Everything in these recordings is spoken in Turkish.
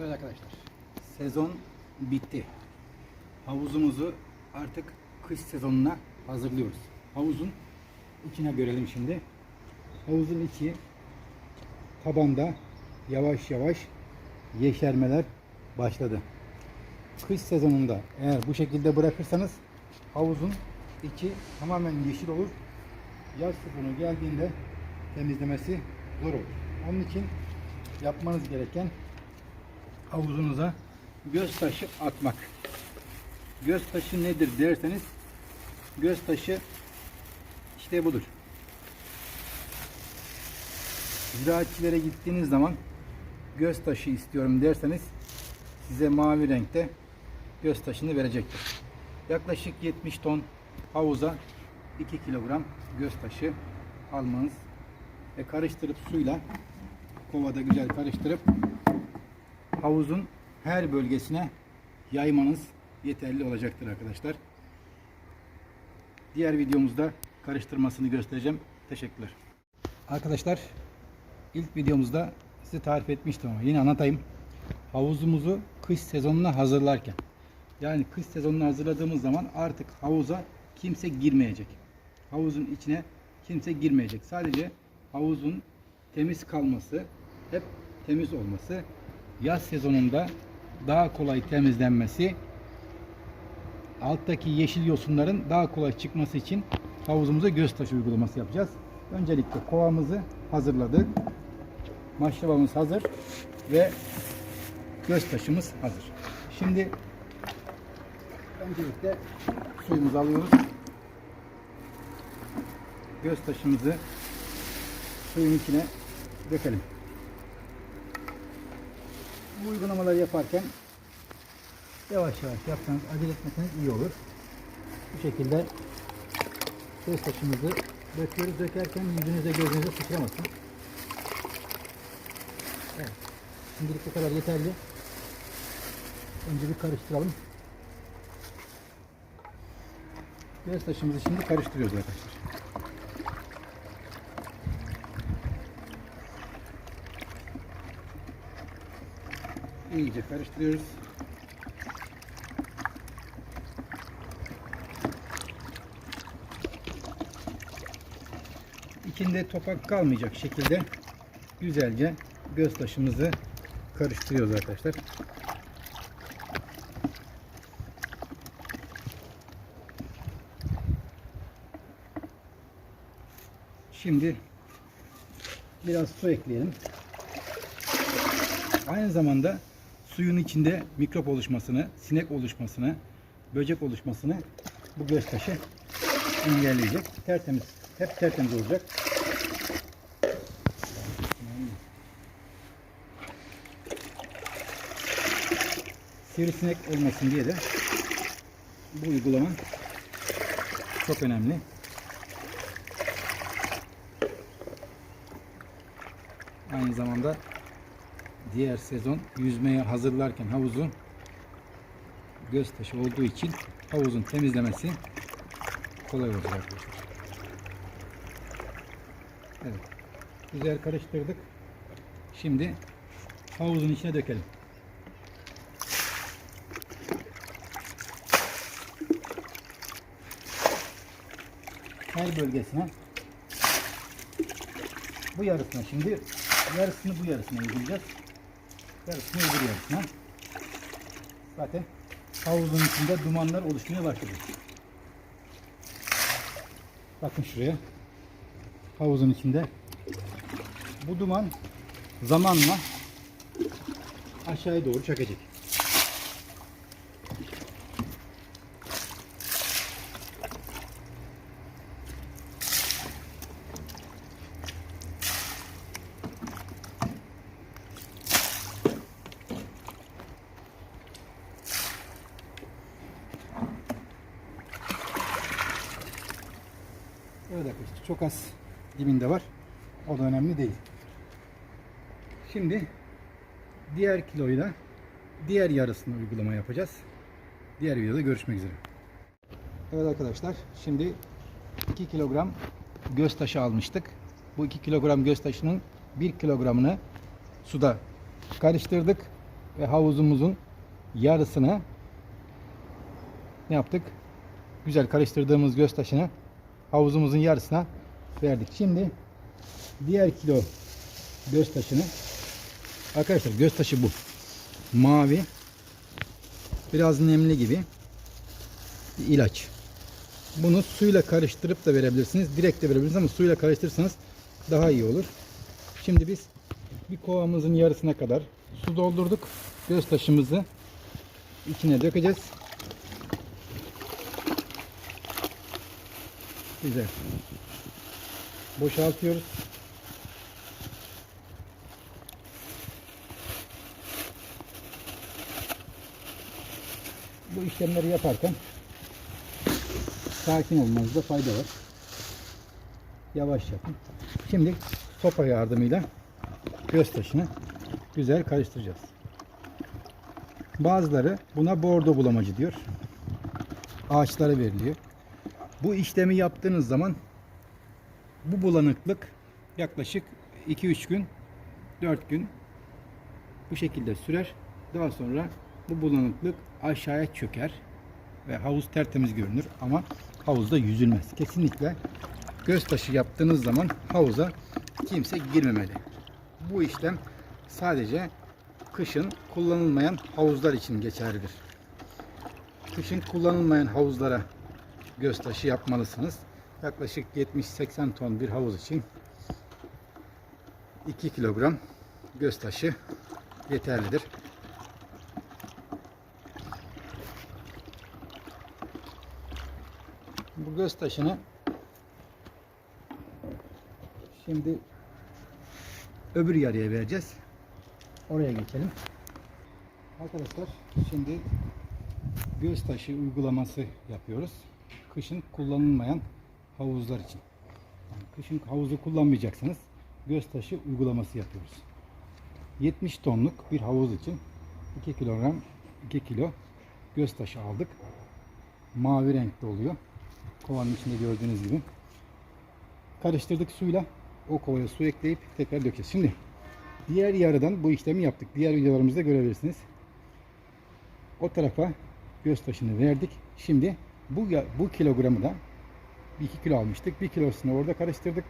Evet arkadaşlar. Sezon bitti. Havuzumuzu artık kış sezonuna hazırlıyoruz. Havuzun içine görelim şimdi. Havuzun içi tabanda yavaş yavaş yeşermeler başladı. Kış sezonunda eğer bu şekilde bırakırsanız havuzun içi tamamen yeşil olur. Yaz sezonu geldiğinde temizlemesi zor olur. Onun için yapmanız gereken havuzunuza göz taşı atmak. Göz taşı nedir derseniz göz taşı işte budur. Ziraatçilere gittiğiniz zaman göz taşı istiyorum derseniz size mavi renkte göz taşını verecektir. Yaklaşık 70 ton havuza 2 kilogram göz taşı almanız ve karıştırıp suyla kovada güzel karıştırıp havuzun her bölgesine yaymanız yeterli olacaktır arkadaşlar. Diğer videomuzda karıştırmasını göstereceğim. Teşekkürler. Arkadaşlar ilk videomuzda size tarif etmiştim ama yine anlatayım. Havuzumuzu kış sezonuna hazırlarken yani kış sezonuna hazırladığımız zaman artık havuza kimse girmeyecek. Havuzun içine kimse girmeyecek. Sadece havuzun temiz kalması, hep temiz olması, yaz sezonunda daha kolay temizlenmesi, alttaki yeşil yosunların daha kolay çıkması için havuzumuza göz uygulaması yapacağız. Öncelikle kovamızı hazırladık. Maşrabamız hazır ve göz taşımız hazır. Şimdi öncelikle suyumuzu alıyoruz. Göz taşımızı suyun içine dökelim. Bu uygulamaları yaparken yavaş yavaş yapsanız, acele etmeseniz iyi olur. Bu şekilde göz taşımızı döküyoruz. Dökerken yüzünüze gözünüze sıçramasın. Evet. Şimdilik bu kadar yeterli. Önce bir karıştıralım. Göz taşımızı şimdi karıştırıyoruz arkadaşlar. İyice karıştırıyoruz. İçinde topak kalmayacak şekilde güzelce göz taşımızı karıştırıyoruz arkadaşlar. Şimdi biraz su ekleyelim. Aynı zamanda suyun içinde mikrop oluşmasını, sinek oluşmasını, böcek oluşmasını bu göz taşı engelleyecek. Tertemiz, hep tertemiz olacak. Sivrisinek olmasın diye de bu uygulama çok önemli. Aynı zamanda diğer sezon yüzmeye hazırlarken havuzun göz olduğu için havuzun temizlemesi kolay olacak arkadaşlar. Evet. Güzel karıştırdık. Şimdi havuzun içine dökelim. Her bölgesine bu yarısına şimdi yarısını bu yarısına uygulayacağız. Yarısını öbür yarısına. Zaten havuzun içinde dumanlar oluşmaya başladı. Bakın şuraya. Havuzun içinde. Bu duman zamanla aşağıya doğru çökecek. Evet az dibinde var. O da önemli değil. Şimdi diğer kiloyu da diğer yarısını uygulama yapacağız. Diğer videoda görüşmek üzere. Evet arkadaşlar şimdi 2 kilogram göz taşı almıştık. Bu 2 kilogram göz taşının 1 kilogramını suda karıştırdık. ve havuzumuzun yarısını ne yaptık? Güzel karıştırdığımız göz taşını havuzumuzun yarısına verdik. Şimdi diğer kilo göz taşını arkadaşlar göz taşı bu. Mavi biraz nemli gibi bir ilaç. Bunu suyla karıştırıp da verebilirsiniz. Direkt de verebilirsiniz ama suyla karıştırırsanız daha iyi olur. Şimdi biz bir kovamızın yarısına kadar su doldurduk. Göz taşımızı içine dökeceğiz. Güzel. Boşaltıyoruz. Bu işlemleri yaparken sakin olmanızda fayda var. Yavaş yapın. Şimdi sopa yardımıyla göz güzel karıştıracağız. Bazıları buna bordo bulamacı diyor. Ağaçlara veriliyor. Bu işlemi yaptığınız zaman bu bulanıklık yaklaşık 2-3 gün 4 gün bu şekilde sürer. Daha sonra bu bulanıklık aşağıya çöker ve havuz tertemiz görünür ama havuzda yüzülmez. Kesinlikle göz taşı yaptığınız zaman havuza kimse girmemeli. Bu işlem sadece kışın kullanılmayan havuzlar için geçerlidir. Kışın kullanılmayan havuzlara göz taşı yapmalısınız. Yaklaşık 70-80 ton bir havuz için 2 kilogram göz yeterlidir. Bu göz şimdi öbür yarıya vereceğiz. Oraya geçelim. Arkadaşlar şimdi göz uygulaması yapıyoruz. Kışın kullanılmayan havuzlar için. Yani kışın havuzu kullanmayacaksanız göz taşı uygulaması yapıyoruz. 70 tonluk bir havuz için 2 kilogram 2 kilo göz taşı aldık. Mavi renkte oluyor. Kovanın içinde gördüğünüz gibi. Karıştırdık suyla. O kovaya su ekleyip tekrar dökeceğiz. Şimdi diğer yarıdan bu işlemi yaptık. Diğer videolarımızda görebilirsiniz. O tarafa göz taşını verdik. Şimdi bu bu kilogramı da 2 kilo almıştık. 1 kilosunu orada karıştırdık.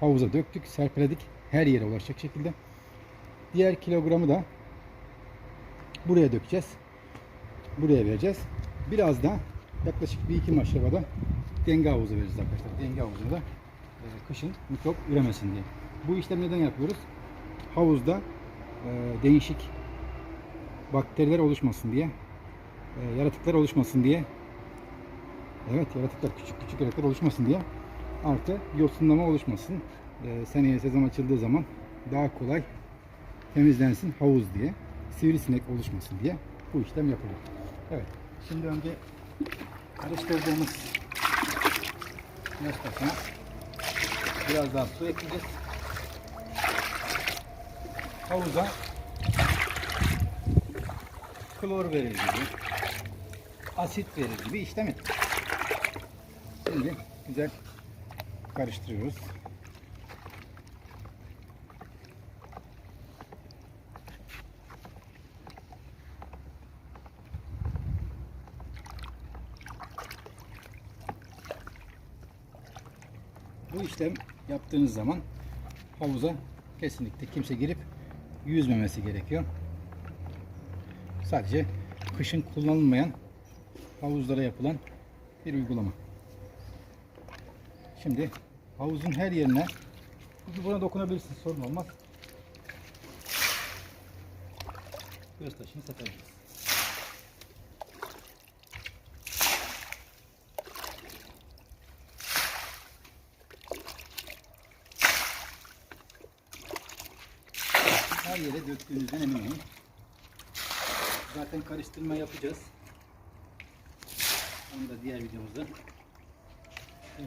Havuza döktük, serpeledik. Her yere ulaşacak şekilde. Diğer kilogramı da buraya dökeceğiz. Buraya vereceğiz. Biraz da yaklaşık bir iki maşrabada denge havuzu vereceğiz arkadaşlar. Denge havuzunda e, kışın mikrop üremesin diye. Bu işlemi neden yapıyoruz? Havuzda e, değişik bakteriler oluşmasın diye, e, yaratıklar oluşmasın diye, evet yaratıklar küçük küçük yaratıklar oluşmasın diye, artı yosunlama oluşmasın. E, seneye sezon açıldığı zaman daha kolay temizlensin havuz diye, sivrisinek oluşmasın diye bu işlem yapılıyor. Evet, şimdi önce karıştırdığımız nesnesine biraz daha su ekleyeceğiz. Havuza klor verir gibi, asit verir gibi işlem et. Şimdi güzel karıştırıyoruz. Bu işlem yaptığınız zaman havuza kesinlikle kimse girip yüzmemesi gerekiyor. Sadece kışın kullanılmayan havuzlara yapılan bir uygulama. Şimdi havuzun her yerine buna dokunabilirsiniz sorun olmaz. Göz taşını satabiliriz. Her yere döktüğünüzden emin olun. Zaten karıştırma yapacağız. Onu da diğer videomuzda. Kovaya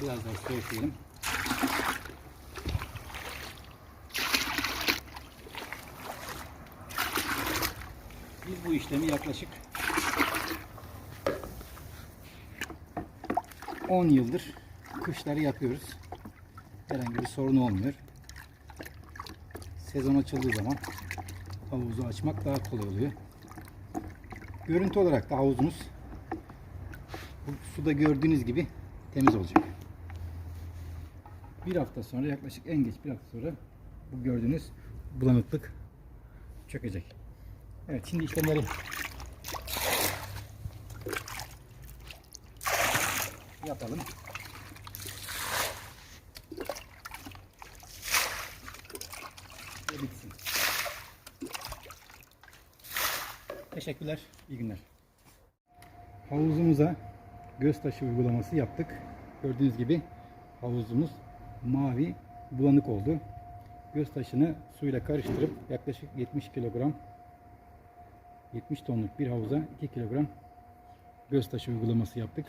biraz daha su ekleyelim. Biz bu işlemi yaklaşık 10 yıldır kışları yapıyoruz. Herhangi bir sorun olmuyor. Sezon açıldığı zaman havuzu açmak daha kolay oluyor. Görüntü olarak da havuzumuz bu suda gördüğünüz gibi temiz olacak. Bir hafta sonra yaklaşık en geç bir hafta sonra bu gördüğünüz bulanıklık çökecek. Evet şimdi işlemleri yapalım. Ve bitsin. Teşekkürler. İyi günler. Havuzumuza göz taşı uygulaması yaptık. Gördüğünüz gibi havuzumuz mavi bulanık oldu. Göz taşını suyla karıştırıp yaklaşık 70 kilogram 70 tonluk bir havuza 2 kilogram göz taşı uygulaması yaptık.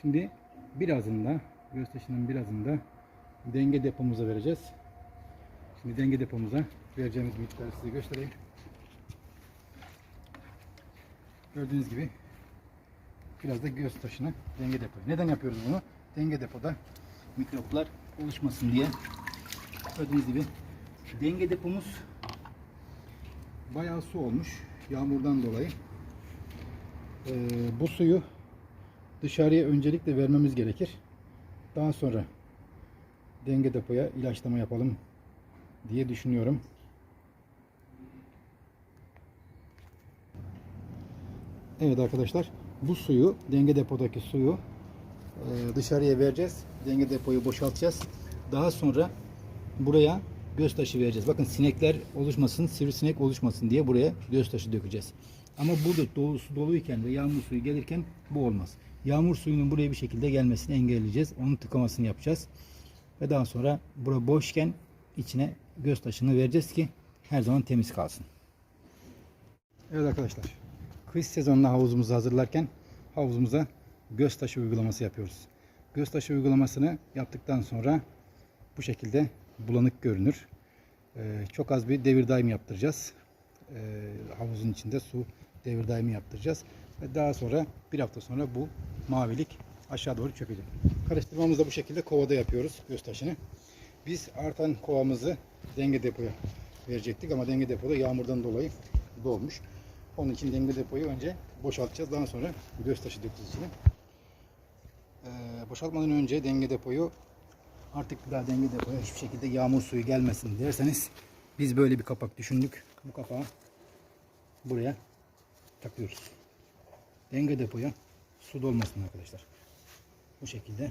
Şimdi birazını da göz taşının birazını da denge depomuza vereceğiz. Şimdi denge depomuza vereceğimiz miktarı size göstereyim. Gördüğünüz gibi biraz da göz taşını denge depoya. Neden yapıyoruz bunu? Denge depoda mikroplar oluşmasın diye. Gördüğünüz gibi denge depomuz bayağı su olmuş yağmurdan dolayı. Ee, bu suyu dışarıya öncelikle vermemiz gerekir. Daha sonra denge depoya ilaçlama yapalım diye düşünüyorum. Evet arkadaşlar bu suyu denge depodaki suyu e, dışarıya vereceğiz. Denge depoyu boşaltacağız. Daha sonra buraya göz taşı vereceğiz. Bakın sinekler oluşmasın, sivrisinek oluşmasın diye buraya göz taşı dökeceğiz. Ama burada dolu, su doluyken ve yağmur suyu gelirken bu olmaz. Yağmur suyunun buraya bir şekilde gelmesini engelleyeceğiz. Onun tıkamasını yapacağız. Ve daha sonra bura boşken içine göz taşını vereceğiz ki her zaman temiz kalsın. Evet arkadaşlar. Kış sezonuna havuzumuzu hazırlarken havuzumuza göz taşı uygulaması yapıyoruz. Göz taşı uygulamasını yaptıktan sonra bu şekilde bulanık görünür. Ee, çok az bir devir daim yaptıracağız. Ee, havuzun içinde su devir daimi yaptıracağız. Ve daha sonra bir hafta sonra bu mavilik aşağı doğru çökecek. Karıştırmamızı da bu şekilde kovada yapıyoruz göz taşını. Biz artan kovamızı denge depoya verecektik ama denge depoda yağmurdan dolayı dolmuş. Onun için denge depoyu önce boşaltacağız. Daha sonra göz taşı dökeceğiz içine. Ee, boşaltmadan önce denge depoyu artık daha denge depoya hiçbir şekilde yağmur suyu gelmesin derseniz biz böyle bir kapak düşündük. Bu kapağı buraya takıyoruz. Denge depoya su dolmasın arkadaşlar. Bu şekilde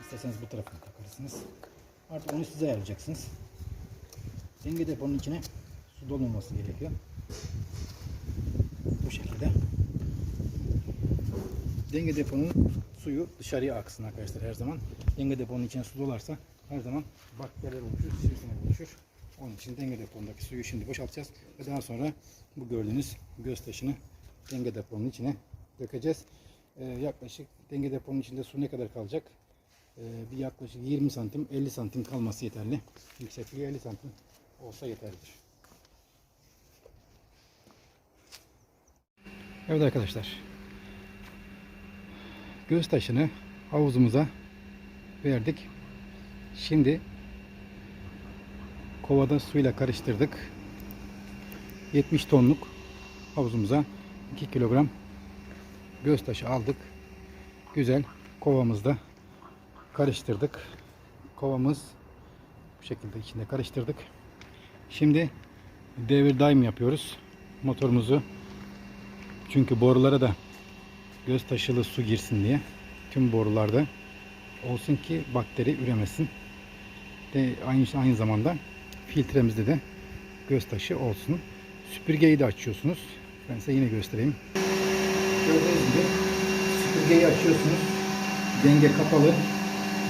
isterseniz bu tarafına takarsınız. Artık onu size ayarlayacaksınız. Denge deponun içine su dolmaması gerekiyor. Bu şekilde. Denge deponun suyu dışarıya aksın arkadaşlar her zaman. Denge deponun içine su dolarsa her zaman bakteriler oluşur, sivrisinek oluşur. Onun için denge depondaki suyu şimdi boşaltacağız ve daha sonra bu gördüğünüz göz taşını denge deponun içine dökeceğiz. Ee, yaklaşık denge deponun içinde su ne kadar kalacak? Ee, bir yaklaşık 20 santim 50 santim kalması yeterli. Yüksekliği 50 santim olsa yeterlidir. Evet arkadaşlar. Göz taşını havuzumuza verdik. Şimdi kovada suyla karıştırdık. 70 tonluk havuzumuza 2 kilogram göz taşı aldık. Güzel kovamızda karıştırdık. Kovamız bu şekilde içinde karıştırdık. Şimdi devir daim yapıyoruz. Motorumuzu çünkü borulara da göz taşılı su girsin diye tüm borularda olsun ki bakteri üremesin. De aynı aynı zamanda filtremizde de göz taşı olsun. Süpürgeyi de açıyorsunuz. Ben size yine göstereyim. Gördüğünüz gibi süpürgeyi açıyorsunuz. Denge kapalı.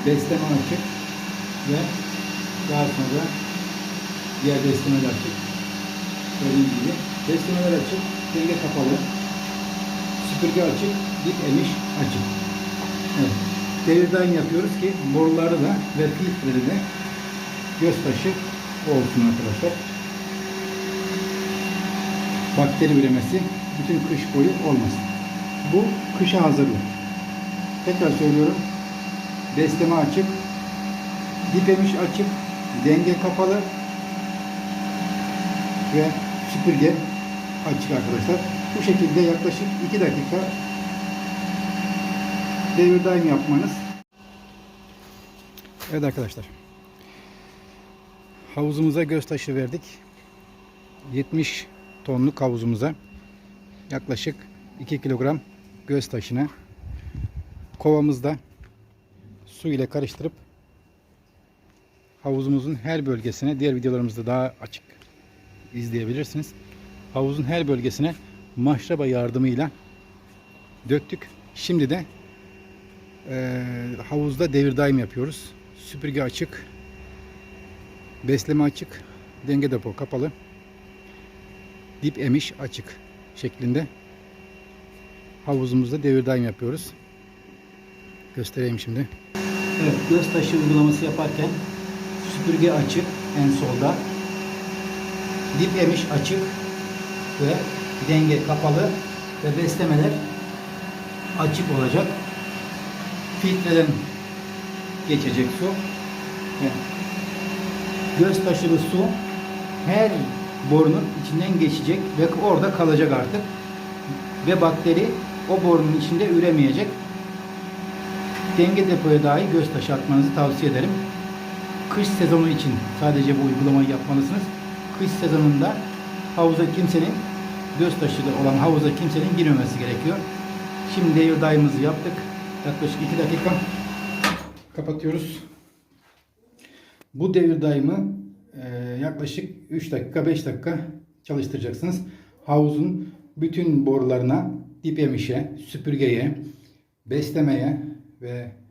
Besleme açık. Ve daha sonra diğer beslemeler açık. Gördüğünüz gibi. Beslemeler açık. Denge kapalı. Süpürge açık. Dip emiş açık. Evet. Devir daim yapıyoruz ki boruları da ve filtreleri de göz taşı olsun arkadaşlar. bakteri üremesi bütün kış boyu olmasın. Bu kışa hazırlık. Tekrar söylüyorum. Besleme açık. Dip emiş açık. Denge kapalı. Ve süpürge açık arkadaşlar. Bu şekilde yaklaşık 2 dakika devir daim yapmanız. Evet arkadaşlar. Havuzumuza göz taşı verdik. 70 tonluk havuzumuza yaklaşık 2 kilogram göz taşını kovamızda su ile karıştırıp havuzumuzun her bölgesine diğer videolarımızda daha açık izleyebilirsiniz. Havuzun her bölgesine maşraba yardımıyla döktük. Şimdi de eee, havuzda devir daim yapıyoruz. Süpürge açık. Besleme açık. Denge depo kapalı. Dip emiş açık şeklinde havuzumuzda devir daim yapıyoruz. Göstereyim şimdi. Evet, göz taşı uygulaması yaparken süpürge açık en solda. Dip emiş açık ve denge kapalı ve beslemeler açık olacak. Filtreden geçecek su. Ve göz taşılı su her borunun içinden geçecek ve orada kalacak artık. Ve bakteri o borunun içinde üremeyecek. Denge depoya dahi göz taşı atmanızı tavsiye ederim. Kış sezonu için sadece bu uygulamayı yapmalısınız. Kış sezonunda havuza kimsenin göz taşı olan havuza kimsenin girmemesi gerekiyor. Şimdi daimimizi yaptık. Yaklaşık 2 dakika kapatıyoruz. Bu devir daimi e, yaklaşık 3 dakika 5 dakika çalıştıracaksınız. Havuzun bütün borularına, dip emişe, süpürgeye, beslemeye ve